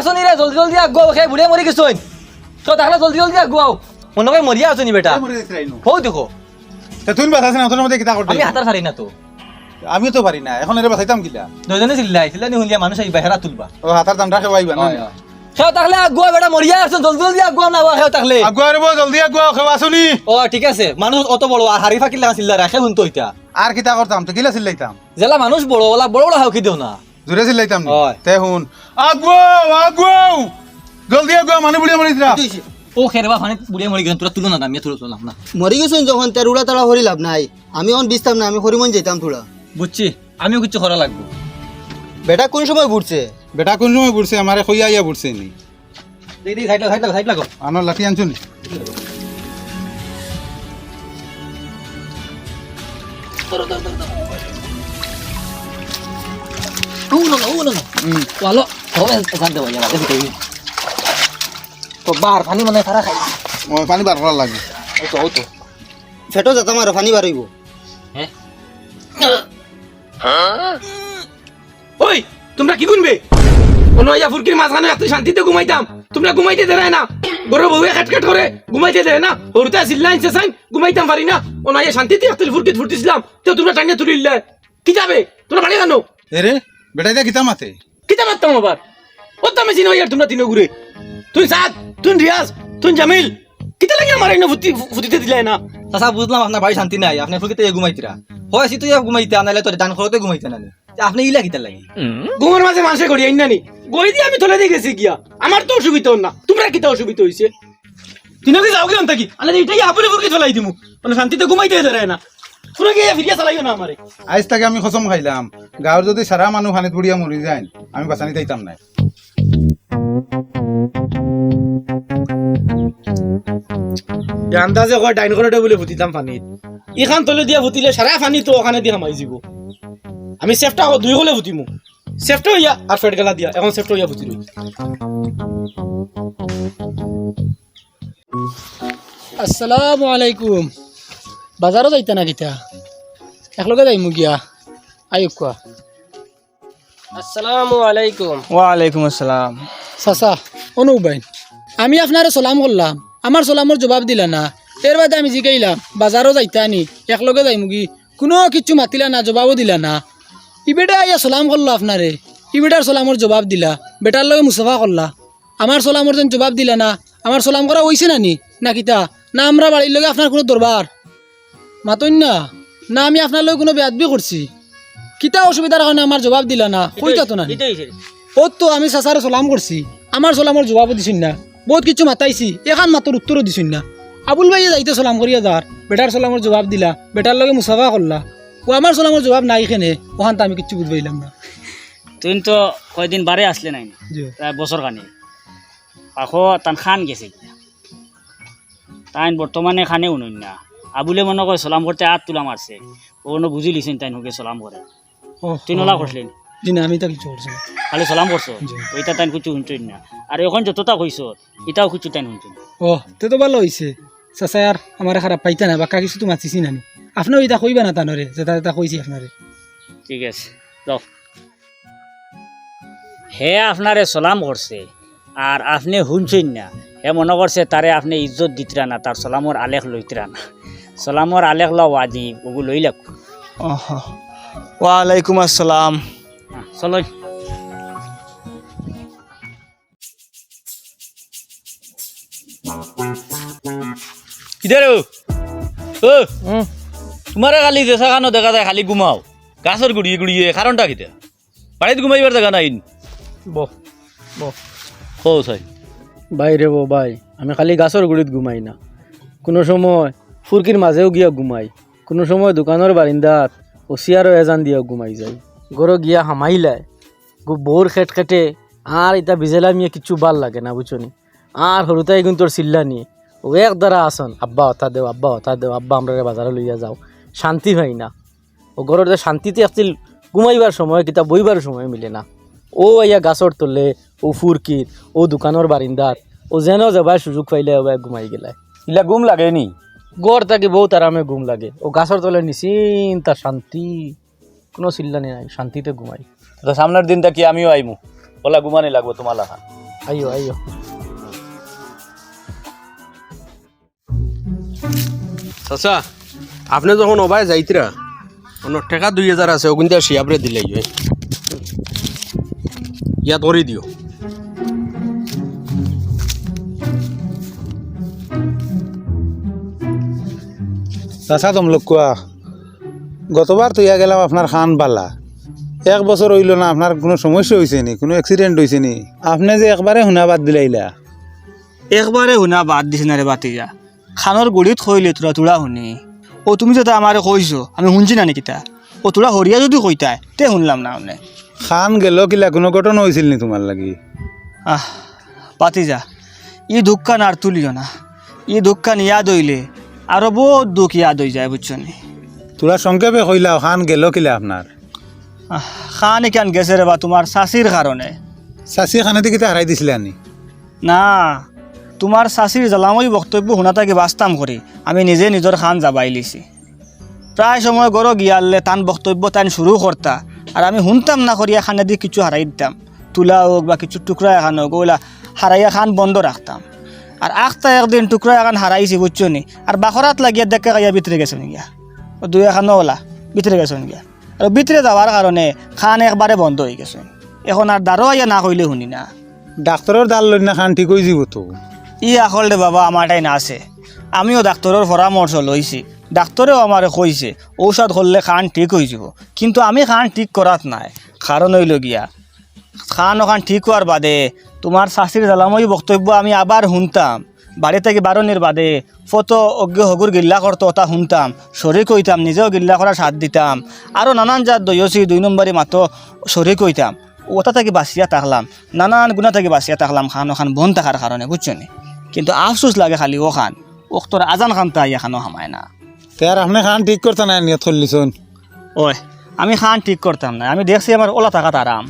ও সেবা আসনি রে জলদি জলদি আগুয়াও সে বুড়ে মরি গেছইন তো তাহলে জলদি জলদি আগুয়াও মনে হয় মরিয়া আসনি বেটা। হও দেখো। তুই বাঁচাছে না তোর মধ্যে কিতা করতে আমি হাতার সারি না তো। আমিও তো পারি না এখন এর বাঁচাইতাম কিলা দুজনে চিল্লাই চিল্লাই শুনলিয়া মানুষ আইবা হেরা তুলবা। ও হাতার দামটা খেবাইবা না। সেও তাহলে আগুয়া বেটা মরিয়া আসছেন জলদি জলদি আগুয়া না সেও তাহলে। আগুয়া রেব জলদি আগুয়া খেবা শুনি ও ঠিক আছে। মানুষ অত বড় আর হারি ফাকিল লাগা চিল্লা রাখে শুনতো ইটা আর কিতা করতাম তো কিলা চিল্লাইতাম। জেলা মানুষ বড় ওলা বড় বড় হাউকি দিও না। জোরে চিল্লাইতাম? হয়। তে শুন। আগুয়াও আগুয়াও জলদি আগুয়া মানুষ বুড়িয়া মরিতরা ও খেরবা ফানি বুড়িয়া মরি গেছেন তোরা তুলো না আমি তুলো তুললাম না মরি গেছেন যখন তার উড়া তাড়া হরি লাভ নাই। আমি এখন বিস্তাম না আমি হরিমন যেতাম থোড়া বুঝছি আমিও কিছু করা লাগবো। বেটা কোন সময় বুড়ছে বেটা কোন সময় বুড়ছে আমারে কইয়া ইয়া বুড়ছে নি দিদি সাইড লাগো সাইড লাগো আনোর লাঠি আনছো ওখান থেকে যাবা দেখি তুই তো বার পানি মানে সারা খাই। ও পানি বার করা লাগে। ও তো ও তো। ফেটো যাতাম আর ফানি বাড়িব হ্যাঁ। ওই তোমরা কি গুনবে? কোনো ইয়া ফুরকির মাঝখানে এত শান্তিতে ঘুমাইতাম। তোমরা ঘুমাইতে দেয় না। বড় বউয়ে খাটখাট করে ঘুমাইতে দেয় না। হরুতা সিল্লা ইনসে সাইন ঘুমাইতাম পারি না। ওনা ইয়া শান্তিতে এত ফুরকিত ফুরতিছিলাম। তো তোমরা টাঙ্গে তুলিলে। কি যাবে? তোমরা বাড়ি কেন এরে বেটা এটা কিতা মাতে। কি যাবে মারতাম আবার ও তো আমি চিনো ইয়ার তোমরা তিনো ঘুরে তুই সাদ তুই রিয়াজ তুই জামিল। কিতা লাগে আমার এনে ফুটি ফুটিতে দিলে না? চাচা বুঝলাম আপনার বাড়ি শান্তি নাই আপনি ফুলকে ঘুমাইতিরা হয় সি তুই ঘুমাইতে আনালে তোর দান খরতে ঘুমাইতে না আপনি ইলা কিতা লাগে? ঘুমের মাঝে মানুষে করি আইন নানি। গই দিয়ে আমি তোলে দিয়ে গেছি গিয়া আমার তো অসুবিধা না। তোমরা কিতা অসুবিধা হইছে তিনকে যাও গিয়ে থাকি আলে এটাই আপনি ফুরকে চলাই দিমু। মানে শান্তিতে ঘুমাইতে দেয় না। আজ তাকে আমি খসম খাইলাম। গাঁৱৰ যদি সারা মানুহ হানিত বুড়িয়া মরি যায় আমি বাঁচানি তাইতাম নাই। আন্দাজে কয় ডাইন করতে বলে ফুটিতাম পানিত। ইখান তলে দিয়া ফুটিলে সারা পানি তো ওখানে দিয়ে হামাই যাব। আমি সেফটা দুই হলে ফুটিমু সেফটা হইয়া আর ফেট গেলা দিয়া এখন সেফটা হইয়া ফুটি রই আসসালামু আলাইকুম। বাজারও যাইতা না কিতা একলগে যাইমু গিয়া। আয়ুক কোৱা। আসসালামু আলাইকুম। ওয়ালাইকুম আসসালাম। চাচা অনুবাইন আমি আপনারে সালাম করলাম। আমার সালামর জবাব দিলা না। এর বাদে আমি জিগাইলাম বাজারও যাইতা নি একলগে যাইমু কি কোনো কিছু মাতিলা না জবাবও দিলা না। ইবেটা আইয়া সালাম করল আপনারে। ইবেটার সালামর জবাব দিলা। বেটার লগে মুসাফা করলা আমার সালামর যেন জবাব দিলা না। আমার সালাম করা হইছে না নি? না কিতা না আমরা বাড়ির লগে আপনার কোনো দরবার। মাতইন না না আমি আপনার লগে কোনো বেয়াদবি করছি। কিতা অসুবিধার কারণে আমার জবাব দিলা না? কইতা তো না ও তো আমি চাচারে সালাম করছি আমার সালামর জবাবও দিছিন না। বহুত কিছু মাতাইছি। এখান মাত্র উত্তরও দিছিন না। আবুল ভাইয়ে যাইতে সালাম করিয়া যার বেটার সালামর জবাব দিলা। বেটার লগে মুসাফা করলা ও আমার সালামর জবাব নাই খেনে ওখান তো আমি কিচ্ছু বুঝবাইলাম না। তুই তো কয়দিন বারে আসলে নাই। প্রায় বছর খানি আখো তান খান গেছে। তাইন বর্তমানে খানে উনুন না। আবুলে মনে করে সালাম করতে আর তুলা মারছে ওনো বুঝি লিছেন তাই হোকে সালাম করে তুই নলা করছিলেন জি না আমি তো কিছু করছি খালি সালাম করছ ওইটা তাই কিছু শুনছই না আর এখন যতটা কইস এটাও কিছু তাই শুনছই ও তে তো ভালো হয়েছে চাচা আর আমার খারাপ পাইতা না বাক্কা কিছু তো মাতিছি না নি। আপনার ওইটা কইবা না তানরে যেটা যেটা কইছি আপনারে ঠিক আছে যাও হে আপনারে সালাম করছে আর আপনি শুনছেন না হে মনে করছে তারে আপনি ইজ্জত দিতরা না তার সালামর আলেখ লইতরা না। সালামর আলেখ লও আজি ওগু লই লাগ। ওয়ালাইকুম আসসালাম। চলো। কিদার ও? তোমারে খালি দেশা কানো দেখা যায় খালি ঘুমাও। গাছর গুড়িয়ে গুড়িয়ে কারণটা কিতা বাড়িত ঘুমাইবার দেখা নাই। বহ বহ। ও সাই বাইরে বো ভাই আমি খালি গাছর গুড়িত ঘুমাই না। কোনো সময় ফুরকির মাঝেও গিয়া ঘুমাই। কোনো সময় দোকানের বারিন্দাত ওসিয়ারও এজান দিয়া ঘুমাই যাই গরো গিয়া হামাইলায় বোর খেট খেটে আর এটা ভিজেলা মিয়া কিছু ভালো লাগে না বুঝছনি আর সরুতাই কিন্তু তোর চিল্লা নিয়ে। ও এক দ্বারা আসন আব্বা হতা দেও, আব্বা হতা দেও, আব্বা, আমরা বাজারে লইয়া যাও। শান্তি হয় না। ও ঘরের যে শান্তিতে আসছিল ঘুমাইবার সময় কিতা বইবার সময় মিলে না। ও আইয়া গাছর তলে ও ফুরকিত ও দোকানের বারিন্দাত ও যেন যাবার সুযোগ পাইলে ঘুমাই গেলায় ইলা ঘুম লাগে নি? গড় থাকি বহুত আরামে ঘুম লাগে। ও গাছর তলে নিশ্চিন্তা শান্তি কোনো চিল্লানি নাই শান্তিতে ঘুমাই। তো সামনের দিনটা কি আমিও আইমু? ওলা ঘুমানি লাগবো তোমার লাখা আইও আইও। চাচা আপনি যখন ওবায় যাইতরা অন্য টাকা দুই হাজার আছে ওগুন দিয়ে শিয়াবরে দিলে ইয়াত করে দিও চাচা তমলোক কোয়া গতবার তুইয়া গেলাম আপনার খান বালা এক বছর হইল না আপনার কোনো সমস্যা হয়েছে নি? কোনো অ্যাক্সিডেন্ট হয়েছে নি? আপনি যে একবারে শুনা বাদ দিলাইলা একবারে শুনা বাদ দিছে না রে বাতিজা। খানৰ গুড়িত খৈলে তোৰা তোৰা শুনি। অ তুমি যে আমাৰ কৈছো আমি শুনছি না নেকি তা অ তোৰা হৰিয়া যদি কৈতাই তে শুনলাম না মানে। খান গেল কিলা কোনো ঘটনা হয়েছিল নি তোমার লাগি? আহ বাতিজা ই দুঃখান আর তুলিও না। ই দুঃখান ইয়াদ হইলে আৰু বহুত দুখ ইয়াদ হৈ যায় বুঝছ নি? তোরা সংক্ষেপে কইলা খান গেল কিলা আপনার খান কেন গেছে রে বা তোমাৰ চাচিৰ কাৰণে। চাচি খানেতে কিতা হারাই দিছিলা নি না তোমাৰ চাচিৰ জ্বালাময়ী বক্তব্য শুনা থাকি বাস্তাম কৰি আমি নিজে নিজৰ খান যাবাই লিছি। প্ৰায় সময় গৰ গিয়ালে তান বক্তব্য টান শুরু করতা আর আমি শুনতাম না করিয়া খানে দিয়ে কিছু হারাই দিতাম। তুলা হোক বা কিছু টুকরা এখান হোক ওগুলা হারাইয়া খান বন্ধ রাখতাম আর আখতা একদিন টুকরা এখন হারাইছি বুঝছ নি? আর বাখরাত লাগিয়া দেখা গাইয়া ভিতরে গেছো গিয়া। ও দুই এখানো ওলা ভিতরে গেছো গিয়া। আর ভিতরে যাওয়ার কারণে খান একবারে বন্ধ হয়ে গেছে। এখন আর দারো আইয়া না কইলে শুনি না। ডাক্তরের দাল লই না খান ঠিক হয়ে যাব তো। ই আসল দে বাবা আমার তাই না আছে। আমিও ডাক্তরের পরামর্শ লইছি ডাক্তরেও আমারে কইছে ঔষধ করলে খান ঠিক হয়ে যাব। কিন্তু আমি খান ঠিক করাত নাই। কারণ হইল গিয়া। খান ওখান ঠিক হওয়ার বাদে তোমার শাশির জ্বালাময়ী বক্তব্য আমি আবার শুনতাম। বাড়ি থেকে বারণের বাদে ফটো অজ্ঞ হগুর গিল্লা করতো ওটা শুনতাম। শরীর কইতাম নিজেও গিল্লা করার সাথ দিতাম। আরও নানান জাত দইয়সি দুই নম্বরই মাতো শরীর কইতাম। ওটা থেকে বাঁচিয়া থাকলাম নানান গুণা থেকে বাঁচিয়া থাকলাম খান ওখান বন থাকার কারণে বুঝছ নি? কিন্তু আফসোস লাগে খালি ও খান ওক্তর আজান খান তাই এখানো হামায় না। তে আর আপনি খান ঠিক করতে না নিয়ে থল্লিছন ওই আমি খান ঠিক করতাম না আমি দেখছি আমার ওলা থাকাত আরাম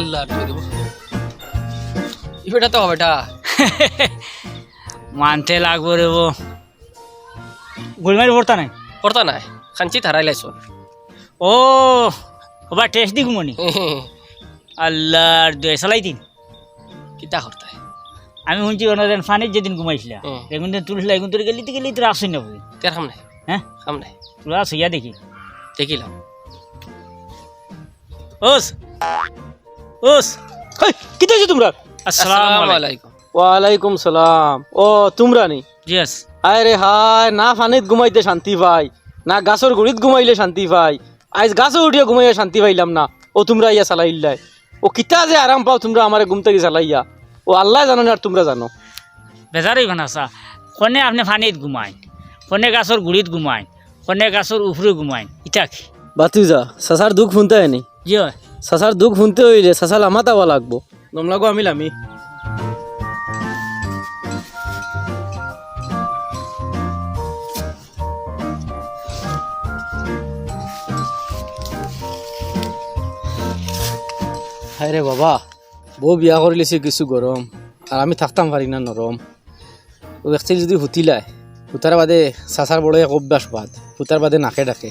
আল্লাহ ইফেটা তো হবে এটা মানতে লাগবো রে বো গুলমারি পড়তা নাই? করতা নাই খাঞ্চি হারাই লাইছ ও ওবা টেস্ট দি ঘুমনি আল্লাহর দুই চালাই দিন। কিতা করতাই আমি শুনছি ওনাদের ফানির যেদিন ঘুমাইছিলাম হুম। এগুন দিন তুলছিলা এগুন তোর গেলি গেলি তোর আসই না বলি তের খাম নাই? হ্যাঁ? খাম নাই। তোরা আসইয়া দেখি। দেখিলাম। ওস। ওস। হেই, কিতা হয়েছে তোমরা? আসসালামু আসসালামু আলাইকুম। আলাইকুম। ওয়ালাইকুম সালাম। ও তোমরা নি? আয় হায় না ফানিত ঘুমাইতে শান্তি পাই না গাছর গুড়িত ঘুমাইলে শান্তি পাই আজ গাছে উঠিয়ে ঘুমাইয়া শান্তি পাইলাম না। ও তোমরা ইয়া চালাইলাই ও কিতা যে আরাম পাও তোমরা আমার ঘুম থেকে চালাইয়া। ও আল্লাহ জানো না আর তোমরা জানো। বেজারই বানাসা কোনে আপনি ফানিত ঘুমাইন কোনে গাছর গুড়িত ঘুমাইন কোনে গাছর উফরে ঘুমাইন ইটা কি? বাতুজা সাসার দুঃখ শুনতে হয়নি জি হয় সাসার দুঃখ শুনতে হইলে সাসার আমার তাওয়া লাগবো। দম লাগবো আমি লামি। হায় রে বাবা, বউ বিয়া করে কিছু গরম, আর আমি থাকতাম পারি না নরম। ও একচুয়ালি যদি হুতিলায় হুতার বাদে চাচার বড় এক অভ্যাস বাদ হুতার বাদে নাকে ডাকে।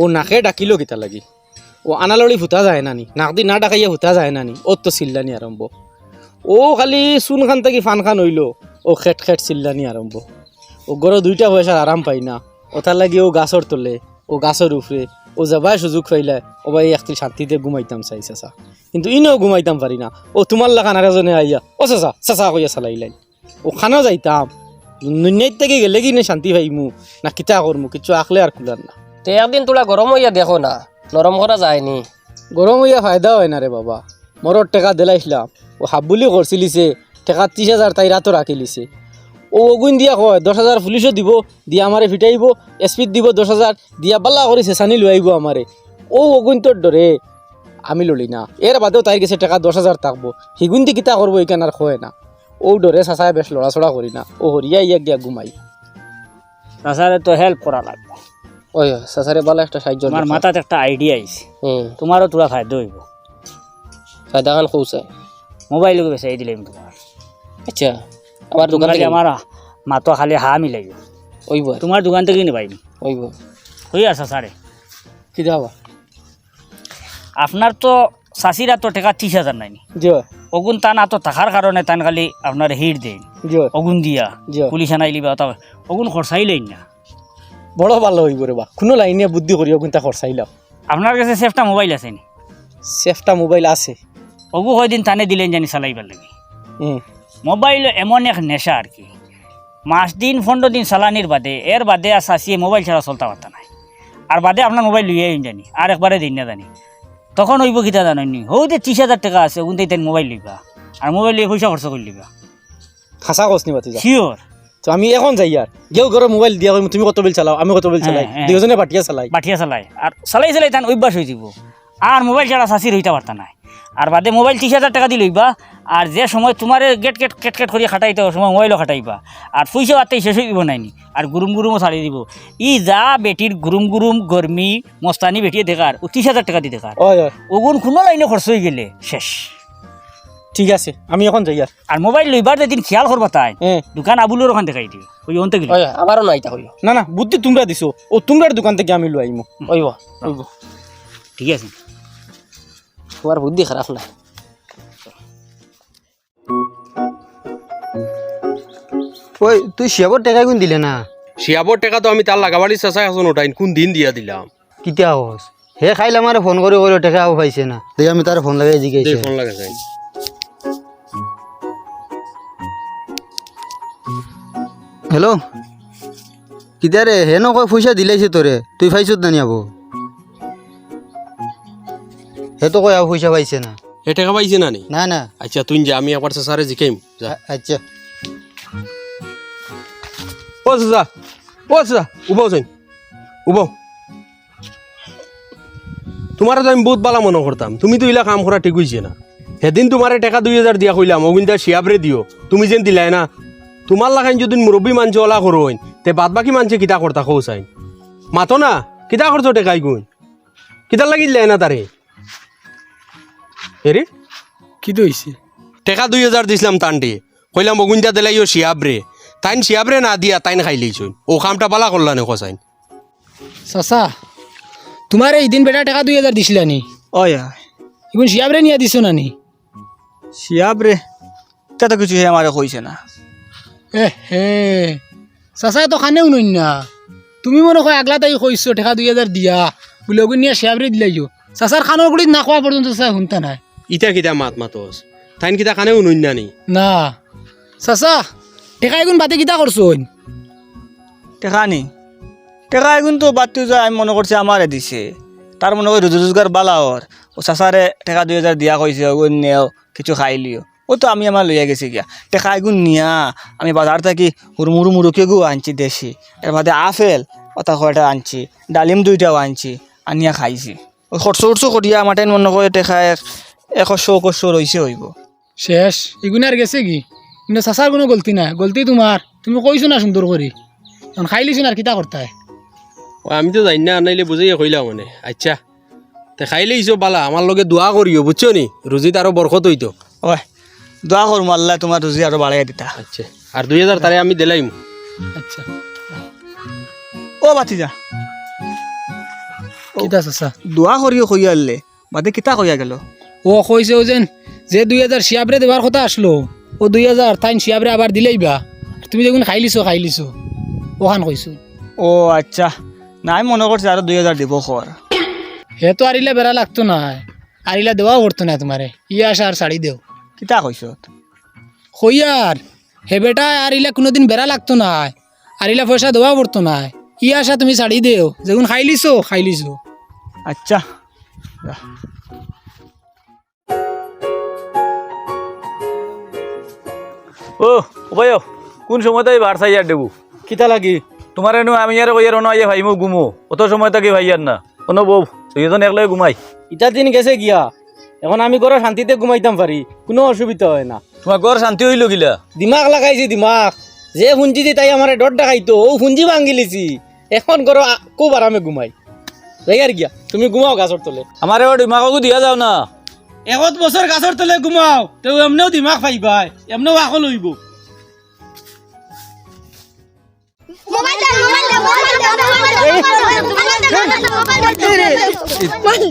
ও নাকে ডাকিলো কিতা লাগি? ও আনালড়ি ফুটা যায় নানি নাক দি না ডাকাইয়া ফুটা যায় নানি ও তো চিল্লানি আরম্ভ ও খালি চুন খান থাকি ফান খান হইল ও খেট খেট চিল্লানি আরম্ভ ও গড় দুইটা পয়সার আরাম পাই না ওটার লাগি ও গাছর তোলে ও গাছর উফরে ও যাবাই সুযোগ পাইলে ও ভাই একটি শান্তিতে ঘুমাইতাম চাই চাচা কিন্তু ইনেও ঘুমাইতাম পারি না ও তোমার লাগান আর এজনে আইয়া ও চাচা চাচা কইয়া চালাইলাই ও খানা যাইতাম নুনিয়ার থেকে গেলে কি নে শান্তি পাইমু না কিতা করমু কিছু আখলে আর কুলার না তে একদিন তোলা গরম হইয়া দেখো না নরম করা যায়নি। গরম হইয়া ফায়দা হয় না রে বাবা। মরর টেকা দিলাইছিলাম। ও হাবুলি করছিলিছে টেকা ত্রিশ হাজার তাই রাতও রাখিলিছে ও অগুন দিয়া কয় দশ হাজার পুলিশও দিব দিয়া আমারে ফিটাইব এসপিত দিব দশ হাজার দিয়া বাল্লা করে চেঁচানি লৈ আহিব আমারে ও অগুন তোর ডরে আমি ললি না। এর বাদেও তাই গেছে টাকা দশ হাজার থাকব। সিগুন্তি কিতা করব এইখান আর খোয় না। ও ডরে চাচাই বেশ লড়াচড়া করি না। ও হরিয়া ইয়া গিয়া ঘুমাই। তাছাড়া তো হেল্প করা লাগবে ওই সাসারে বালা একটা সাহায্য দরকার। মাথাতে একটা আইডিয়া আইছে। হুম। তোমারও তোরা ফায়দা হইব। ফায়দা খান কৌছে মোবাইল বেচাই দিলাম তোমার। আচ্ছা আমার দোকান থেকে আমার মাতো খালি হা মিলাই ওইব তোমার দোকান থেকে নিয়ে পাইনি। ওইব হই আসা সারে। কি যাবা আপনার তো চাষিরা তো টাকা ত্রিশ হাজার নাইনি। অগুন তা না তো থাকার কারণে তান খালি আপনার হিট দেন অগুন দিয়া। পুলিশ আনাইলি বা অগুন খরচাইলেন না। বড় ভালো হইব রে বা। কোনো লাইনে বুদ্ধি করিও কিন্তু খরচাইলাম আপনার কাছে সেফটা মোবাইল আছে নি? সেফটা মোবাইল আছে। অগু কয়দিন টানে দিলেন জানি চালাইবার লাগে। মোবাইল এমন এক নেশা আর কি। মাস দিন পনেরো দিন চালানির বাদে এর বাদে আর চাষিয়ে মোবাইল ছাড়া চলতে পারতা নাই। আর বাদে আপনার মোবাইল লুয়ে জানি আর একবারে দিন না জানি তখন হইব কিতা জানি হৌ যে ত্রিশ হাজার টাকা আছে ওগুন মোবাইল লিবা আর মোবাইল লিয়ে পয়সা খরচ করে লিবা খাসা কসনি বাতি শিওর তো আমি এখন যাই আর। গেও ঘরে মোবাইল দিয়া কইম, তুমি কত বিল চালাও? আমি কত বিল চালাই। হ্যাঁ, হ্যাঁ। দুজনে পাটিয়া চালাই। বাঠিয়া চালাই। আর চালাই চালাই তান অভ্যাস হয়ে যাব আর মোবাইল ছাড়া চাষির হইতে পারতা নাই। আর বাদে মোবাইল ত্রিশ হাজার টাকা দিয়ে লইবা। আর যে সময় তোমার গেট গেট কেট কেট করিয়া খাটাইতে সময় মোবাইলও খাটাইবা। আর পয়সা আত্মাই শেষ হইব নাইনি। আর গুরুম গুরুমও ছাড়িয়ে দিব। ই যা বেটির গুরুম গুরুম গরমি মস্তানি বেটিয়ে দেখার ও ত্রিশ হাজার টাকা দিয়ে দেখার ওগুন কোনো লাইনে খরচ হয়ে গেলে শেষ। ঠিক আছে আমি এখন যাই আর। আর মোবাইল লইবার যেদিন খেয়াল করবা তাই। দোকান আবুলোর ওখান দেখাই দিও ওই অন্তে গেলে? আমারও নাই তা হইও না না বুদ্ধি তোমরা দিছো। ও তোমরার দোকান থেকে আমি লই আইমু। ওইব ওইব ঠিক আছে। তোমার বুদ্ধি খারাপ না। ওই তুই শিয়াবর টেকা গুণ দিলে না? শিয়াবর টাকা তো আমি তার লাগাবাড়ি চেষ্টা এখন ওটাই কোন দিন দিয়া দিলাম। কিতিয়া হস? হে খাইলে আমার ফোন করে করে টেকা পাইছে না। দেখ আমি তার ফোন লাগাই জিজ্ঞাসা ফোন লাগাছে হ্যালো কিতিয়া রে হে নকয় পয়সা দিলাইছে তোরে তুই পাইছত না আবো হে তো কয় পয়সা পাইছে না। এ টাকা পাইছে না নি না না আচ্ছা তুই যা আমি একবার চেষ্টারে জিকাইম যা। আচ্ছা। ও চাচা। ও চাচা। উবাও যাই উবাও তোমার তো আমি বহুত বালা মনে করতাম তুমি তো ইলা কাম করা ঠিক হয়েছে না। সেদিন তোমার টাকা দুই হাজার দিয়া কইলাম অগুন শিয়াবরে দিও তুমি যেন দিলাই না তোমার লাগাইন যদি মুরব্বী মানছে ওলা করো তে বাদ বাকি মানছে কিতা করতা কৌ চাই মাতো না কিতা করছ টেকাই গুণ? কিতা লাগিল না তারে হেরি কি দইছে টেকা দুই হাজার দিছিলাম তান্ডে কইলাম অগুনটা দিলাইও শিয়াবরে তাইন শিয়াবরে না দিয়া তাইন খাই লইছুন ও কামটা বালা করলা নে কসাইন চাচা তোমার এই দিন বেটা টাকা দুই হাজার দিছিলা নি? ওই এখন শিয়াবরে নিয়ে দিছো না নি? শিয়াব রে তা তো কিছু হে আমারে কইছে না। এ হে চাচা তো খানেও নই না। তুমি মনে হয় আগলা তাই কইছো টাকা দুই হাজার দিয়া। বলে ওগুন নিয়ে শিয়াবরে দিলাইও। চাচার খানোর গুড়িত না খোয়া পর্যন্ত চাচা শুনতা নাই। ইটা কিতা মাত মাতস তাইন কিতা কানে উনুন নানি না? চাচা টেকা এগুন বাদে কিতা করছ টেকা নি? টেকা এখন তো বাতি যায় আমি মনে করছি আমারে দিছে। তার মনে করি রোজ রোজগার বালা ওর ও চাচারে টেকা দুই হাজার দিয়া কইছে ওগুন নেও কিছু খাই লিও। ও তো আমি আমার লইয়া গেছি গিয়া। টেকা এগুন নিয়া আমি বাজার থাকি হুড়মুড়ু মুড়ুকে গু আনছি দেশি। এর বাদে আপেল ওটা কয়টা আনছি ডালিম দুইটাও আনছি আনিয়া খাইছি। ওই খরচ উরচ করিয়া আমার টাইম মনে করে টেকা এক একশো একশো রইছে হইব। শেষ। এগুন আর গেছে কি? কিন্তু চাচার কোনো গলতি নাই। গলতি তোমার তুমি কইছো না সুন্দর করে এখন খাই লিছো না আর কিতা করতাই ও আমি তো জানি না আনাইলে বুঝাইয়া কইলাম মানে। আচ্ছা। তে খাইলে ইসো বালা আমার লগে দোয়া করিও বুঝছ নি? রুজিত আরও বরকত হইতো ওই দোয়া করব আল্লাহ তোমার রুজি আরও বাড়াইয়া দিতা। আচ্ছা আর দুই হাজার তারে আমি দিলাইম আচ্ছা। ও বাতিজা কিতা চাচা? দোয়া করিও কইয়া আনলে বাদে কিতা কইয়া গেল? ও কইছে ও যেন যে দুই হাজার শিয়াবরে দেবার কথা আসলো ও দুই হাজার তাইন শিয়াবরে আবার দিলেইবা আর তুমি দেখুন খাই লিছো খাই লিছো ওখান কইছো। ও আচ্ছা নাই মনে করছে আরও দুই হাজার দিব খর। হে তো আরিলে বেড়া লাগতো না আরিলা দেওয়াও করতো না তোমারে। ইয়ে আসা আর শাড়ি দেও। কিতা কইস হইয়ার হে বেটা আরিলা কোনোদিন বেড়া লাগতো না আরিলা পয়সা দেওয়া পড়তো না ই আসা তুমি শাড়ি দেও যেগুন খাই লিছো খাই লিছো। আচ্ছা। ও উপায় কোন সময় তাই বার চাই আর দেবো? কিতা লাগি? তোমার এনো আমি আর কইয়ার অন আইয়া ভাইমু ঘুমো অত সময় তাকে ভাইয়ার না? অন বউ দুইজন একলাই ঘুমাই ইটা দিন গেছে গিয়া। এখন আমি ঘরে শান্তিতে ঘুমাইতাম পারি কোনো অসুবিধা হয় না। তোমার ঘর শান্তি হইল গিলা দিমাগ লাগাইছি দিমাগ যে ফুঞ্জি দি তাই আমার ডর দেখাইতো ও ফুঞ্জি ভাঙি লিছি এখন ঘর খুব আরামে ঘুমাই। যাই আর গিয়া তুমি ঘুমাও গাছর তলে। আমার এবার দিমাগকো দিয়া যাও না। এগত বছর গাছর তলে ঘুমাও তেও এমনেও দিমাগ পাইবাই এমনেও আকল হইব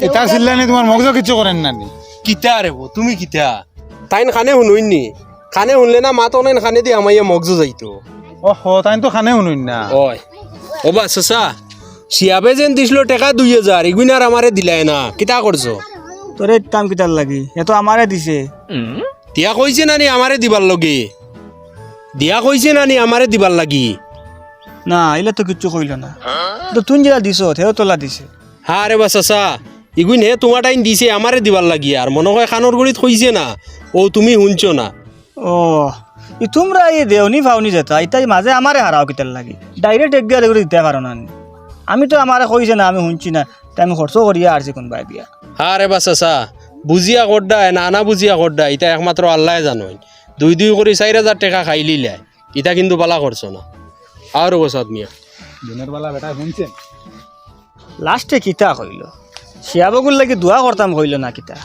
এটা চিল্লানি তোমার মগজ কিছু করেন না নি কিতা রে বো তুমি কিতা? তাইন খানে শুনুইনি খানে শুনলে না মাত অনেন খানে দি আমাইয়া মগজু যাইতো। ও হ তাই তো খানে শুনুন না। ওই ওবা সসা শিয়াবে যেন দিছিল টেকা দুই হাজার এগুন আর আমারে দিলাই না। কিতা করছ তোরে দাম কিতার লাগি এ তো আমারে দিছে দিয়া কইছে নানি আমারে দিবার লগে। দিয়া কইছে নানি আমারে দিবার লাগি। না এলে তো কিচ্ছু কইল না। তো তুই যেটা দিছ সেও তোলা দিছে। হা রে বা সসা ইগুন হে তোমার টাইম দিছে আমারে দিবার লাগি আর। মনে হয় খানোর গুড়িত কইছে না। ও তুমি শুনছো না। ও ই তোমরা এই দেওনি ফাউনি যেতা ইতাই মাঝে আমারে হারাও কিতার লাগি। ডাইরেক্ট এক গেলে করে দিতে পারো না। আমি তো আমারে কইছে না আমি শুনছি না। তাই আমি খরচ করিয়া আসছি কোনবাই দিয়া। হা রে বা সসা বুঝিয়া করডা না না বুঝিয়া করডা ইটা একমাত্র আল্লাহ জানোই দুই দুই করে চার হাজার টাকা খাই লিলাই ইটা কিন্তু বালা করছ না। আর বসাদ মিয়া। দিনের বেলা বেটা শুনছেন লাস্টে কিতা কইল? শিয়াবগুল লাগি দোয়া করতাম কইল না কিতা।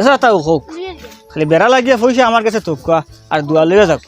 এসা তাও হোক। খালি বেড়া লাগিয়া পয়সা আমার কাছে তোক আর দোয়া লইয়া যাক